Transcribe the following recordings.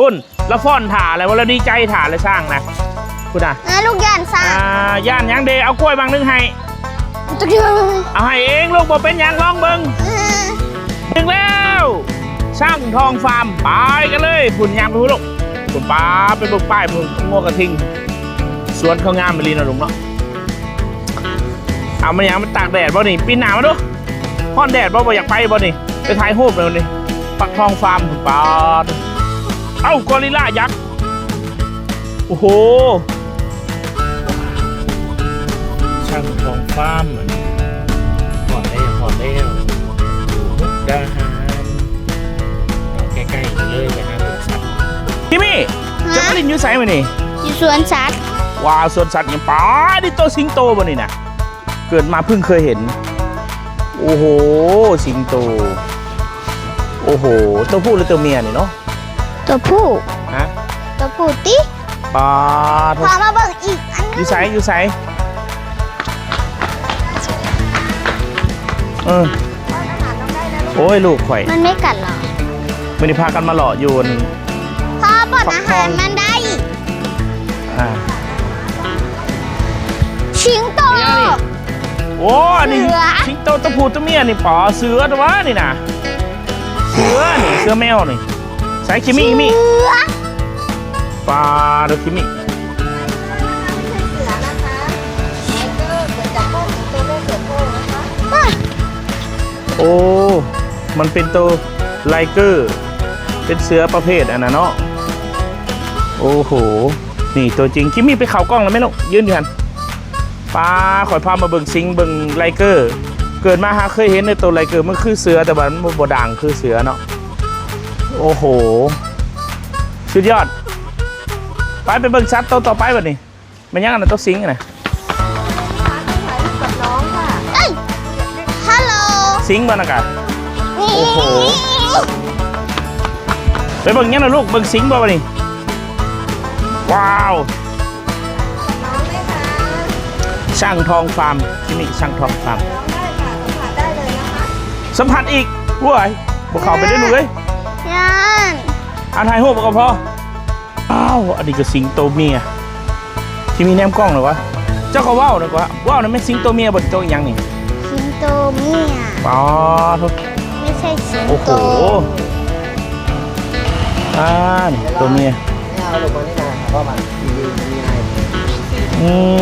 พุ่นแล้วฟ้อนถ่าอะไรวะแล้วดีใจถ่าแล้วช่างนะคุณอะนะลูกย่านซ่าอ่าย่านหยังเดเอากล้วยบางนึงให้ตุ๊กเดียวเอาให้เองลูกบอกเป็นหยังลองเบิงถึงแล้ว ช่างทองฟาร์มไปกันเลยพุ่นยางไปพุ่นลูกพุ่นป้าไปเบุกป้ายมึงงวกระทิงสวนเขางามไปลีนะลุงเนาะเอามันยังมันตากแดดบ่นี่ปีนหนาวมาดูฮ้อนแดดบ่บ่อยากไปบ่นี่ไปถ่ายรูปเลยนี่ปักทองฟาร์มพุ่นป้า เอ้ากอริลล่ายักษ์ โอ้โห ช่างทองฟ้ามอะหอดแล้วหอดแล้วมุกดาหารเอาใกล้ๆกันเลยไปหาลูกสัตว์พี่มี่เจะมาลินอยูไซมานี่อยู่สวนสัตว์ว้าวสวนสัตว์ยังป้าดิโตสิงโตบ่นี่นะเกิดมาเพิ่งเคยเห็น โอ้โห สิงโต โอ้โห ตัวผู้หรือตัวเมียนี่เนาะ ตัวผู้ฮะตัวผู้ติป้าพามาเบิ่งอีกอันอยูไซอยูไซเออโอ้ยลูกข่อยมันไม่กัดหรอไม่ได้พากันมาหล่อโยน พ่อปลดอาหารมันได้อ่าชิงโตเนี่ยนี่โอ้นี่เสือสิงโตตัวผู้ตัวเมียนี่ป๋อเสือตัววะนี่นะเสือนี่เสือแมวนี่ สายคิมิคิมิเสือปลาดูคิมิอะโอ้ มันเป็นตัวไลเกอร์ เป็นเสือประเภทอันนั้นเนาะ โอ้โห นี่ตัวจริง คิมิไปเข่ากล้องแล้วไหมลูก ยืนอยู่หันปลาข่อยพามาเบิ่งซิงเบิ่งไลเกอร์ เกิดมาหาเคยเห็นในตัวไลเกอร์มันคือเสือแต่ว่ามันบ่ด่างคือเสือเนาะ โอ้โหสุดยอด ไปไปเบิ่งชัดตัวต่อไปบัดนี้มันยังอันนั้นตัวซิงค์อะนะเอ้ยฮัลโหลซิงค์บ้านอากาศนี่โอ้โห ไปเบิ่งยังนะลูกเบิ่งซิงค์บ่บัดนี้ว้าวช่างทองฟาร์มที่นี่ช่างทองฟาร์มสัมผัสอีกว้ายพวกเขาไปได้ลูกเอ้ย ย่านอันถ่ายรูปก็พออ้าวอันนี้ก็สิงโตเมียที่มีแนมกล้องเหรอวะเจ้าก็ว่าวนะวะว่าวนั่นไม่นสิงโตเมียบนโตอีกอยังนี่ชิงโตเมียป๋อทุกไม่ใช่สิงโอ้โหโตอ่านี่ตัวเมียไม่เอาลงมานี่นะเพราะมันมีมีไงอืม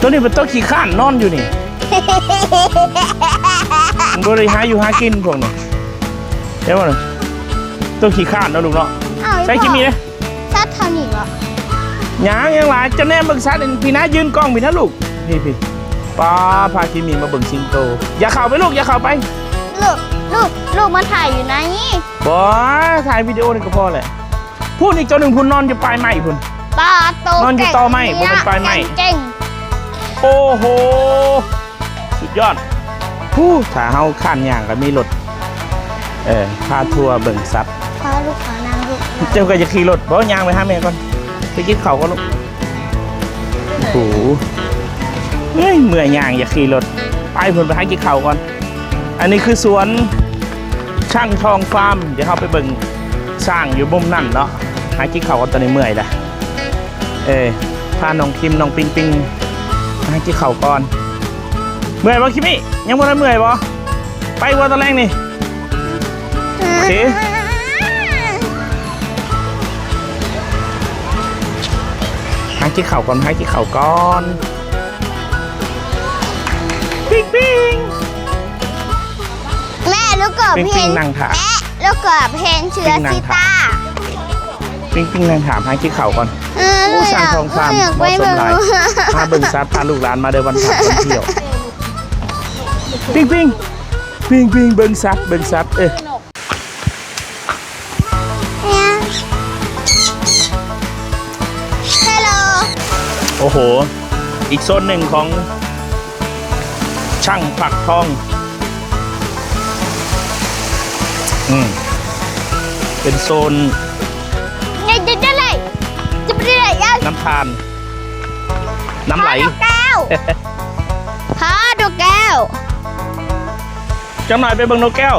ตัวนี้เป็นตัวขี้ข้านนอนอยู่นี่บริหารอยู่หากินพวกนี้ เดี๋ยวมาหน่อยตัวขี้ข้านเนาะลูกเนาะอ้าวใช้คิมีเลยซัดเท่านี้เหรอหยางยังหลายจะแนมเบิ่งซัดพี่นะยืนกล้องพี่นะลูกนี่พี่ป้าพาคิมีมาเบิ่งสิงโต อย่าเข้าไปลูกอย่าเข้าไปลูกลูกลูกมาถ่ายอยู่นะนี่บอถ่ายวิดีโอนี่ก็พอแหละพูดอีกตัวหนึ่งพุ่นนอนอยู่ปลายไม้พุ่นปลาโตนอนอยู่ต่อไม้บนเป็นปลายไม้เก่งโอ้โห สุดยอดผู้ถ้าเฮาข้านย่างก็มีรถ เออพาทัวร์เบิ่งซับๆพาลูกขานางลูกเจ้าก็จะขี่รถบ่ย่างไปหาแม่ก่อนไปกินข้าวก่อนลูกโอ้โหเฮ้ยเมื่อยย่างอย่าขี่รถไปเพิ่นไปหากินข้าวก่อน อันนี้คือสวนช่างทองฟาร์มเดี๋ยวเราไปเบิ่งสร้างอยู่มุมนั่นเนาะหากินข้าวกันตอนนี้เมื่อยละเออพาน้องคิมน้องปิงปิงมาหากินข้าวก่อน เมื่อยบ่คิมี่ยังบ่ได้เมื่อยบ่ไปวัวตะแรงนี่ โอเคหากินข้าวก่อนหากินข้าวก่อนปิ๊งปิ๊งแม่ลูกเกิดปิ๊งเพปิ๊งนนั่งถามแม่ลูกเกิดเพนเชื้อปิ๊งนางซิถามต้าปิ๊งปิ๊งนั่งถามหากินข้าวก่อน เออโอ้สร้างทองฟาร์มอยากเหไปมาะสมเบิ่งหลายพาเบิ่งซัดพาลูกหลานมาเดินวันพักวันเที่ยว ปิ๊งปิ๊งปิ๊งปิ๊งเบิ่งซัดเบิ่งซัดเอ้ยเนี่ย อ้โห อีกโซนหนึ่งของช่างผักทอง อืม เป็นโซนไงจะได้เลยจะไปได้ยังน้ำทานน้ำไหลพาดอกแก้วพาดอกแก้วจังหน่อยไปเบิ่งนกแก้ว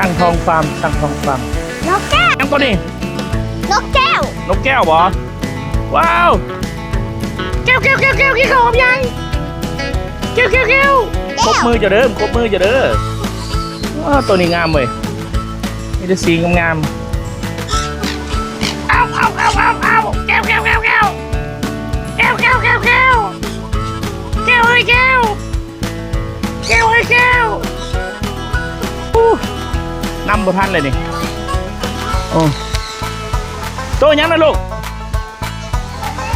ช่างทองฟาร์มช่างทองฟาร์มนกแก้ว ยังตัวนี้นกแก้วนกแก้วบอว้าวแก้วแก้วแก้วแก้วกี่ขอบยังแก้วแก้วแก้วครบมือจะเดิมครบมือจะเด้อว้าวตัวนี้งามเว้ยมีแต่สีงามๆเอาเอาเอาเอาเอาแก้วแก้วแก้วแก้วแก้วแก้วแก้วแก้วแก้วเอ้ยแก้ว นำบทันเลยนี่โอ้ตัวยังนะลูก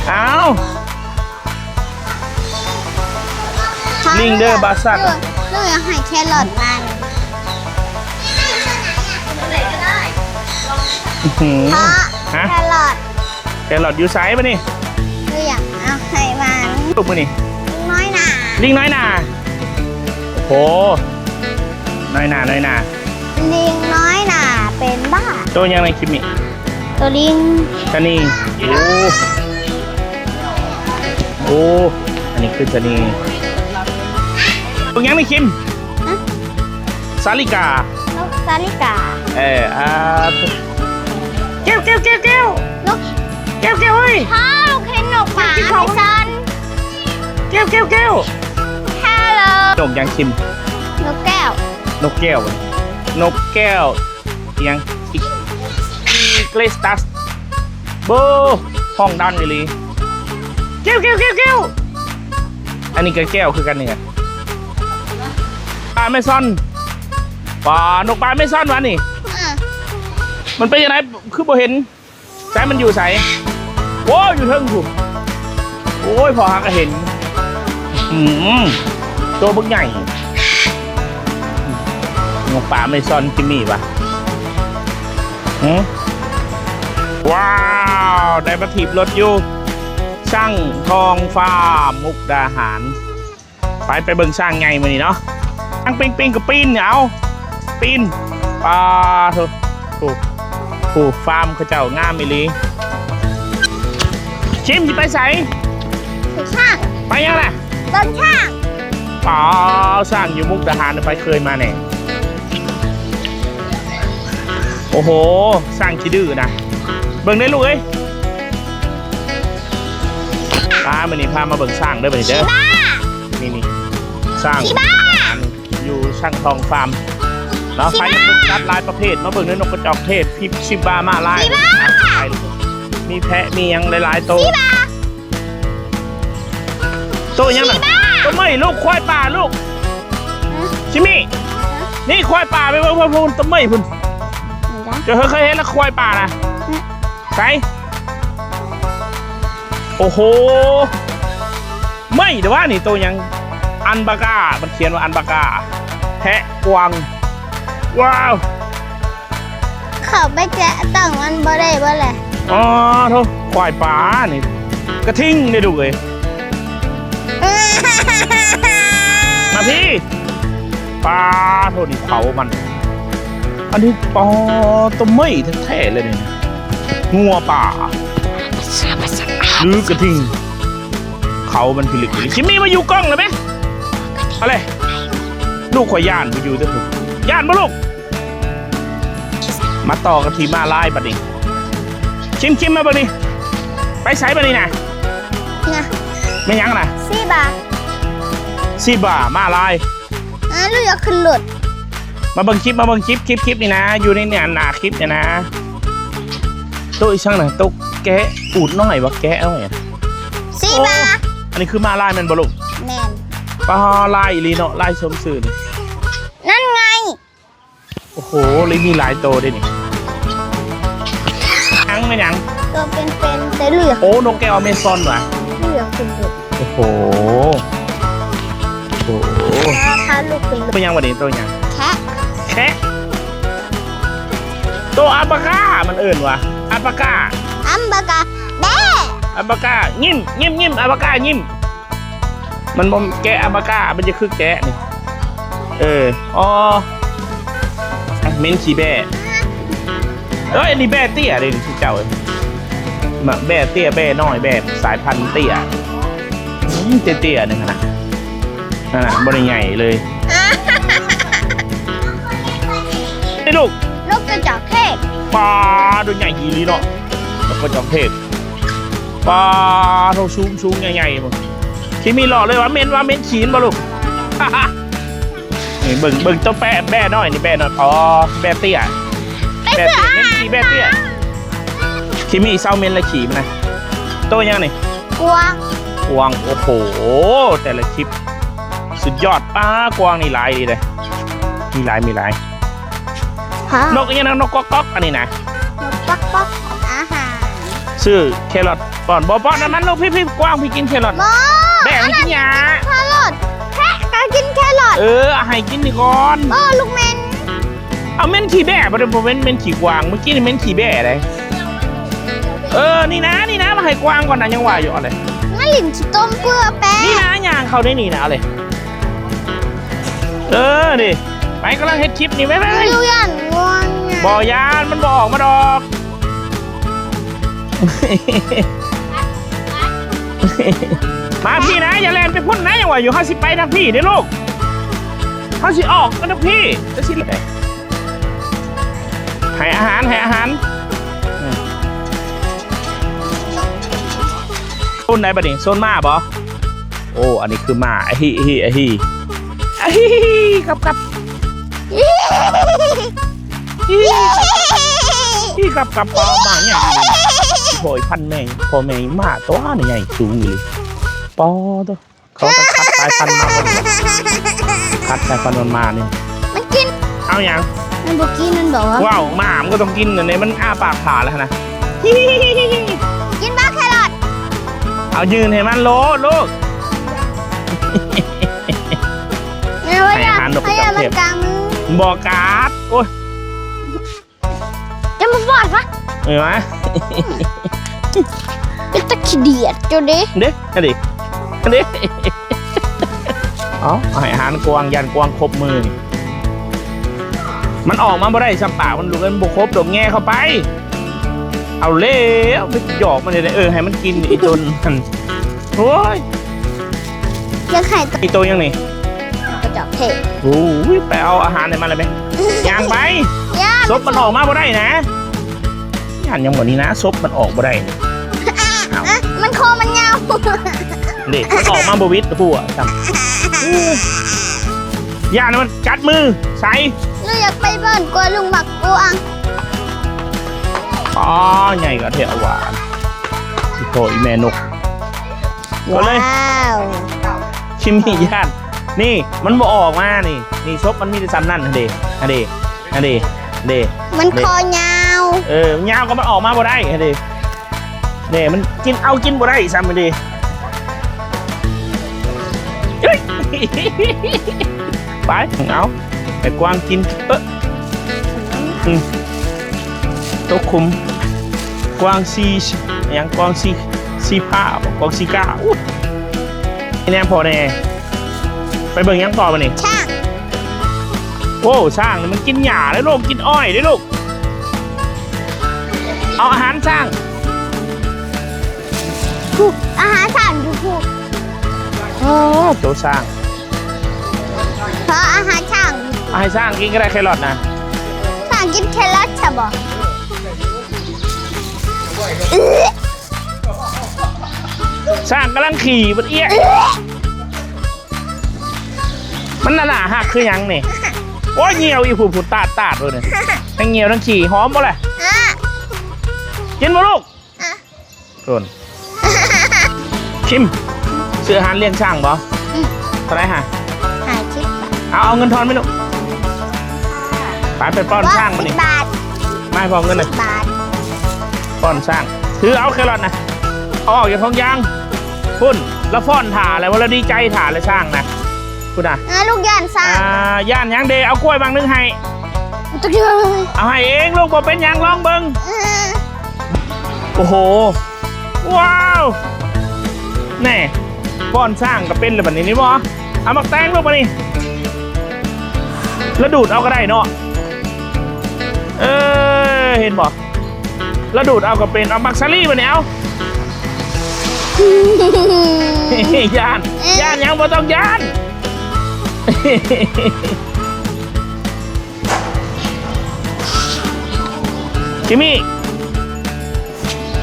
เอาลิงเดอร์บาซักเลือกเลือกให้แครอทมันอื้อหือเพราะฮะแครอทแครอทอยู่ไซส์ปะนี่เลือกเอาให้มันลูกปะนี่น้อยหนาลิงน้อยหนาโอ้โหน้อยหนาน้อยหนาลิง บ้าตัวยังไงคิมิตัวลิงชะนีโอ้โอ้อันนี้คือชะนีตัวยังไม่คิมสาลิกานกซาลิกา เอออ่าแก้วแก้วแก้วแก้วนกแก้วแก้วเฮ้ยพ่อลูกเห็นนกหมาที่ไหเขามซันแก้วแก้วแก้วฮัลโหลนกยังคิม นกแก้วนกแก้วอะนกแก้วเอียงอี กอีเกลสตัสโบห้องดันอยู่เลยแก้วแก้วแก้วแก้วอันนี้ก็แก้วคือกันนี่ไงปลาไม่ซ่อนปลานกปลาไม่ซ่อนวะนี่อะมันเป็นยังไงคือบ่เห็นใส่มันอยู่ใส่โอ้อยู่เทิงถูกโอ้ยพอหักก็เห็น อืมตัวบึกใหญ่งกป่าไม่ซ่อนจิมมี่ปะหืม ว้าว ได้มาถีบรถอยู่ช่างทองฟาร์มมุกดาหาร ไปไปเบิ่งช่างไงมานี่เนาะช่างปิงปิงกับปีนเนี่ยเอาปีนปลาเถอะถูกถูกฟาร์มเขาเจ้างามอีหลีชิมจะไปใส่คือช่างไปยังล่ะต้นช่างอ๋อสร้างอยู่มุกดาหารไปเคยมาเนี่ยโอ้โห สร้างขี้ดื้อนะ เบิ่งได้ลูกเอ้ยพามานี่พามาเบิ่งสร้างได้ป่ะนี่เด้อบ้านี่นี่สร้างชีบ้าอยู่ช่างทองฟาร์มเนาะชิไปบ้าเบิ่งรัดลายประเภทมาเบิ่งด้วยนกกระจอกเทศพี่ชิบามาลายชิบ้าไปลูกมีแพะมีหยังหลายๆตัวชีบ้าตัวยังน่ะชีบ้าตัวไม่ลูกควายป่าลูกชิมี่นี่ควายป่าไปเบิ่งพุ่นพุ่นต้นไม้พุ่นเจะเคยเห็นแล้วควายป่านะ ไสโอ้โห ไม่แต่ว่านี่ตัวยังอันบากา มันเขียนว่าอันบากา แพะกวาง ว้าว เขาไปแกะตั้งมันบ่ได้บ่แหละอ๋อโทษควายป่านี่ กระทิ่งได้ดูเลยมาพี่ปลาโทษนี่เผามัน อันนี้ปอต้มไม่แท้ๆเลยนี่ งัวป่า หรือกระทิง เขามันพิลึกพิลึกชิมมี่มาอยู่กล้องเลยไหมอะไรลูกข่อยย่านไปอยู่จะถูกย่านปะลูก มาต่อกันทีมาลายบัดนี้ชิมชิมมาบัดนี้ ไปใส่บัดนี้นะนะไม่ยั้งนะซีบาซีบ่ามาลายอะลูกอยากขึ้นหลุดมาเบิ่งคลิปมาเบิ่งคลิปคลิปคลิปนี่นะ อยู่ในเนี่ยหนาคลิปเนี่ยนะ ตัวอีช่างน่ะตัวแกะอูดน้อยวะแกะน้อยอะซีบาอันนี้คือมาลายแมันบลุกแมนปลาลายอีหลีเนาะลายสมสื่อนี่นั่นไง โอ้โหเลยมีหลายตัวด้วยนี่ยังไม่ยังตัวเป็นๆแต่ลูกอยากโอ้นกแก้วอเมซอนว่ะลูกอยากขึ้นหลุดโอ้โหโอ้โหแล้วถ้าลูกขึ้นหลุดเป็นยังวันนี้ตัวยังแคะแคะตัวอัลปาก้ามันเอิ่นว่ะ อัลปาก้าอัมบากาแบ้อัลปาก้ายิ้มยิ้มยิ้มอัลปาก้ายิ้ม มันบอมแกะอัลปาก้ามันจะคือแกะนี่ เอออ๋ออะเม้นขี้แบะเอ้ยอันนี้แบะเตี้ยเลยที่เจ้าเอ้ยมาแบะเตี้ยแบะน้อยแบะสายพันธุ์เตี้ยอืมเตี้ยๆหนึ่งขนาดนั่นน่ะบริใหญ่เลย นี่ลูกนกกระจอกเทศ ปลาตัวใหญ่ยีรีเนาะแล้วก็จอมเทศปลาเท่าชูงชูงใหญ่ๆมึงที่มีหล่อเลยว่าเม้นว่าเม้นขีนบ่ลูกนี่เบิ่งเบิ่งเจ้าแปะแบ่น้อยนี่แบ่น้อยอ๋อแบ่เตี้ยไปแบ่เสือเตี้ยอาเม้นหารขี่แบ่เตี้ยที่มีเศร้าเม้นและขี่มันนะตัวยังนี่กวางกวางโอ้โหแต่ละคลิป สุดยอดป้ากวางนี่หลายดีเลยมีหลายมีหลาย ฮะนกอันนี้นะนกก๊อกก๊อกอันนี้นะนกป๊อกป๊อกอาหารชื่อแครอทป้อนบอป้อนน้ำมันลูกพี่พี่กวางพี่กินแครอทหมอแบ่มันกินหยาแครอทแพะก็กินแครอทเออเอาให้กินนี่ก่อนโอ้ลูกเมนเอาเม่นขี่แบ่บ่ได้บ่เม่นเม่นขี่กวางเมื่อกี้นี่เม่นขี่แบ่เลยเออนี่นะนี่นะมาให้กวางก่อนนะยังว่าอยู่เอาเลยมะลินชิต้มเกลือแป้งนี่นะย่างเขาได้นี่นะเอาเลยเออดิไปกำลังเฮ็ดคลิปนี่ไปไปไปลูกยัน งวงไงบ่ยานมันบออกมาดอก มาพี่นะ อย่าแลนไปพุ่นนะอย่าว่าอยู่ห้าสิไปทางพี่เด้อลูกห้าสิออกกันทางพี่จะสิเลยให้อาหารให้อาหารอืมโซนไหนบัดนี้โซนมาบ่โอ้ อันนี้คือมาไอ้ฮีไอ้ฮีไอ้ฮีไอ้ฮีกับกับ ฮีกับกับปอมาเนี่ยโอยพันแมงพอแมงมาตัวนี่ใหญ่สูงอยู่เลยปอตัวเขาต้องคัดสายพันธุ์มาบ่เนี่ยคัดสายพันธุ์มันมาเนี่ยมันกิน เอาอย่างมันบอกกินมันบอกว่าว้าวหมามันก็ต้องกินเนี่ยมันอ้าปากผ่าแล้วนะกินบ้าแครอทเอายืนให้มันโลดลูกแม่ว่าอย่าให้อาหารนกกให้ระจอย่าอกมัเทนศกลางมือบอกการ์ดโอ้ย จะมาบอดปะเห็นไหมเป็นตะขี้เดียดจุดดิเด็กอันนี้อันนี้เอาให้อาหารกวางยันกวางครบมือนี่มันออกมาบ่ได้สัมปากมันดูกันบุครบดอกแง่เข้าไป เอาเล่วไปหยอกมันเลยเออให้มันกินไอ้จนมันโอ้ยยังไข่ตไอ้ตัวยังนี่กระจอกเทศโอ้ยไปเอาอาหารให้มันเลยไหมย่างไปย่าซบมันออกมาบ่ได้นะ ย่านยังบ่นี้นะซบมันออกบ่ได้อะมันคอมันยาวเด็กมันออกมาบวิดผู้อะจำย่านมันกัดมือใส่ลูกอยากไปบ้านกลัวลุงหมักกวางอ๋อใหญ่กว่าเทอหวานสิโตอีแม่นกก็เลยว้าวชิมนี่ย่านนี่มันบ่ออกมานี่ นี่ซบมันมีแต่ซ้ำนั่นฮะเดฮะเดฮะเด เดมันคอยาว เออยาวก็มันออกมาบ่ได้ฮะเดเนี่ยมันกินเอากินบ่ได้ซ้ำฮะเดเฮ้ยไปเอาไอ้กวางกินเอออืมตกคุมกวางซีอย่างกวางซีซีผ้าบอกกวางซีก้าอู้ไอ้แนมพอแน่ไปเบิ่งยังต่อมานี่ช่าง โอ้สร้างนี่มันกินหญ้าได้ลูกกินอ้อยได้ลูก เอาอาหารสร้างผูกอาหารช่างอยู่ผูกโอ้ตัวสร้างเพราะอาหารช่างเอาให้สร้างกินก็ได้แครอทนะช่างกินแครอทใช่บ่สร้างกำลังขี่มันเอี้ยมันน่ะหนาหักคือหยังนี่ โอ้ยเหี่ยวอีผูผุดตาดตาดเลยเนี่ยทั้งเหี่ยวทั้งขี่หอมบ่เลยอะกินบ่ลูกอะโดนชิมซื้ออาหารเลี้ยงช่างบ่เท่าไหรฮะหายคิดเอาเอาเงินทอนไหมลูกไปไปป้อนช่างมาสินี่บบาทไม่พอเงินเลยบาทป้อนช่างถือเอาแครอทนะเอาออกจากท้องยางพุ่นแล้วฟ้อนถ่าอะไรวะแล้วดีใจถ่าเลยช่างนะ พุ่นอะอะลูกยันสร้าอ่างย่านหยังเดเอากล้วยบางนึงให้ตะเกียบเอาให้เองลูกบอกเป็นหยังลองเบิงอืมโอ้โห ว้าวแน่ป้อนช่างก็เป็นเลยแบบนี้นี่บ่เอามาแตงลูกมานี่แล้วดูดเอาก็ได้เนาะเออเห็นบ่แล้วดูดเอาก็เป็นเอามักซารี่มาเนี่ยเอา ย่านย่านยังบ่ต้องย่าน จิมมี่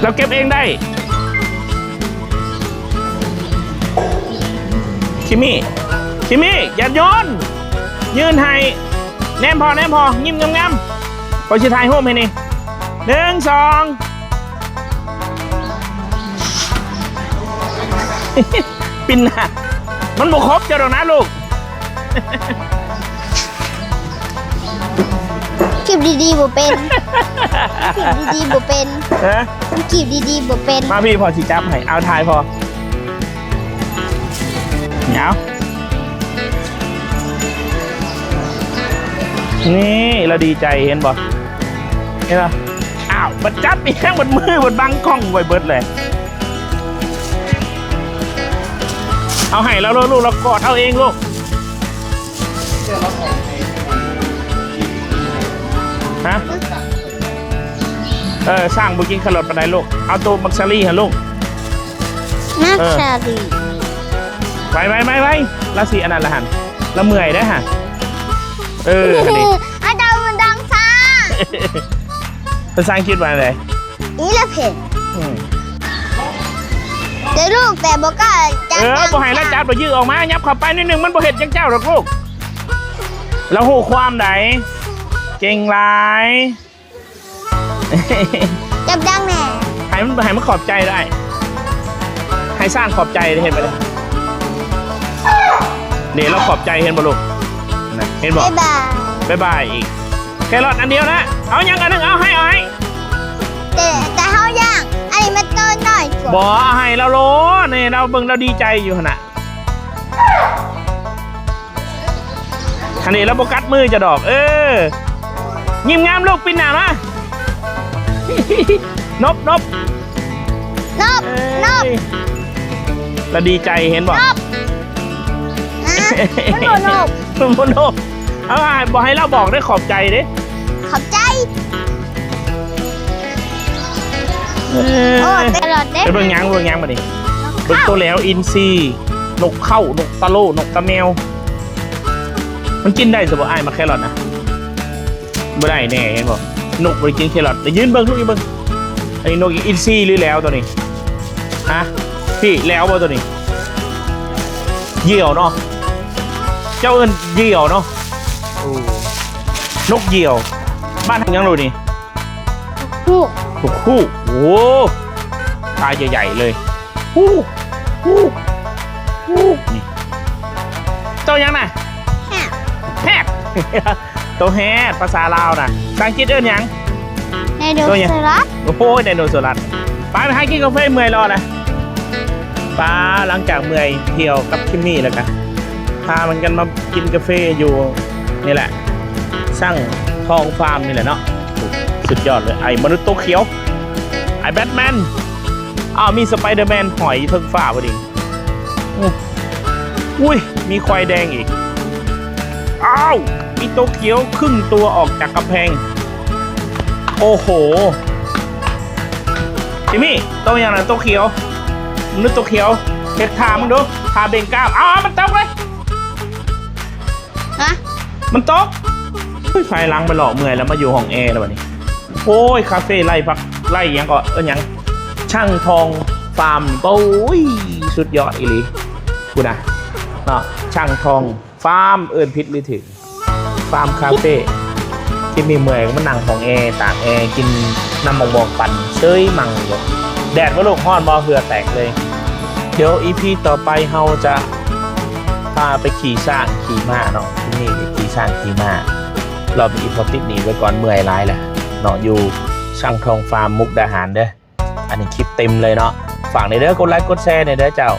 เราเก็บเองได้ จิมมี่ จิมมี่ อย่าโยน ยืนให้แนมพอแนมพอ ยิ้มงามๆพอชิทายโฮมให้นี่หนึ่งสองปินหน้ามันบุครบเจ้าดอกนะลูก ขีบดีๆบ่เป็นขีบดีๆบ่เป็นเอ๊ะขีบดีๆบ่เป็นมาพี่พอสิจับให้เอาทายพอเหนียวนี่เราดีใจเห็นบ่เห็นป่ะอ้าวบัดจับอีกแค่บนมือบนบังกล้องไว้เบิดเลย เอาให้แล้วลูกเรากอดเอาเองลูก ฮะ เออ สร้างบุกินขลดปันไดลูก เอาตัวมักซารี่ฮะลูก นักเออชาลีไปไปไปไปละสิอันนั้นละหันละเมื่อยได้อฮะ เอออันนี้ อาจารย์มันดังซ่าภาษาอังกฤษว่าอะไรอีละเพ่นอืมเดี๋ยวลูกแต่บอกก็จัเออบ่ให้ละจัดบ่ยื้อออกมายับเข้าไปนิดนึงมันบ่เห็ดจังเจ้าหรอกลูก แล้วหูความไหน เก่งหลายจับดังแน่ให้มันให้มันขอบใจได้ให้สร้างขอบใจได้เห็นไปเลยเดี๋ยวเราขอบใจเห็นบ่ลูกนะเห็นบ่บ๊ายบายบ๊ายบายอีกแครอทอันเดียวนะ เอายังอันหนึงเอาให้เอาให้แต่แต่เฮาย่างอันนี้มันต้นหน่อยกว่าบอเอาให้เราโลนี่เราเบิ่งเราดีใจอยู่ขนาด คันนี้เราโบกัดมือจะดอก เออ ยิ้มงามลูกปินหนามานบนบนบนบเอ้ยเราดีใจเห็นบอกนบนะมันบ่นบบนนบเอาให้บอกให้เราบอกได้ขอบใจเด้ขอบใจเอโอ้อตลอดเด้ไปเบิ่งหยังเบิ่งหยังมาดิเบิ่งตัวแล้วอินซีนกเข้านกตะโลนกตะแมว มันกินได้สบอ้ายมาแครอทนะไม่ได้แน่เห็นบ่นกบริกินแครอทแต่ยืนเบิ่งทุกอีเบิ่งอันนี้นกอินซีหรือแล้วตัวนี้ฮะพี่แล้วบ่ตัวนี้เหยี่ยวเนาะเจ้าเอิ้นเหยี่ยวเนาะโอ้นกเหยี่ยว บ้านทางยังรู้นี่ฮู้ถูกคู่โอ้ตาใหญ่ๆเลยฮู้ฮู้ฮู้นี่เจ้ายังน่ะแฮ่แฮด ตัวแฮดภาษาลาวน่ะภาษาอังกฤษเอิ้นหยัง ในดูตัวใหญ่ สลัดโอ้โหไดโนเสาร์ไปไปหากินกาแฟเมื่อยรอนะป้าหลังจากเมื่อยเที่ยวกับคิมมี่แล้วกันพามันกันมากินกาแฟอยู่นี่แหละ สร้างทองฟาร์มนี่แหละเนาะสุดยอดเลยไอ้มนุษย์ตัวเขียว ไอ้แบทแมนอ้าวมีสไปเดอร์แมนหอยเทิงฟ้าพอดีอู้อุ้ยมีควายแดงอีก อ้าวมีตัวเขียวครึ่งตัวออกจากกำแพง โอ้โหจิมมี่ตัวอย่างนั้นตัวเขียวมนุษย์ตัวเขียวเห็ดทามึงดูทาเบ่งกล้ามอ้าวมันตกเลยฮะมันตกเฮ้ยไฟล้างไปหลอกเมื่อยแล้วมาอยู่ห้องแอร์แล้ววันนี้โอ้ยคาเฟ่ไล่พักไล่หยังก็เอ้ยยังช่างทองฟาร์มโอ้ยสุดยอดอีหลีกูนะเนาะช่างทอง ฟาร์มเอินพิษหรือถึงฟาร์มคาเฟ่ที่มีเมื่อยก็มานั่งของแอร์ตากแอร์กินน้ำมองบอกปั่นเชยมังอยู่แดดก็ลูกห้อนบอเหือแตกเลย เดี๋ยวอีพีต่อไปเฮาจะพาไปขี่ช้างขี่ม้าเนาะที่นี่ขี่ช้างขี่ม้าเรามีอีพอติดหนีไว้ก่อนเมื่อยร้ายแหละเนาะอยู่ช่างทองฟาร์มมุกดาหารเด้ออันนี้คลิปเต็มเลยเนาะฝากในเด้อกดไลค์กดแชร์ในเด้อเจ้า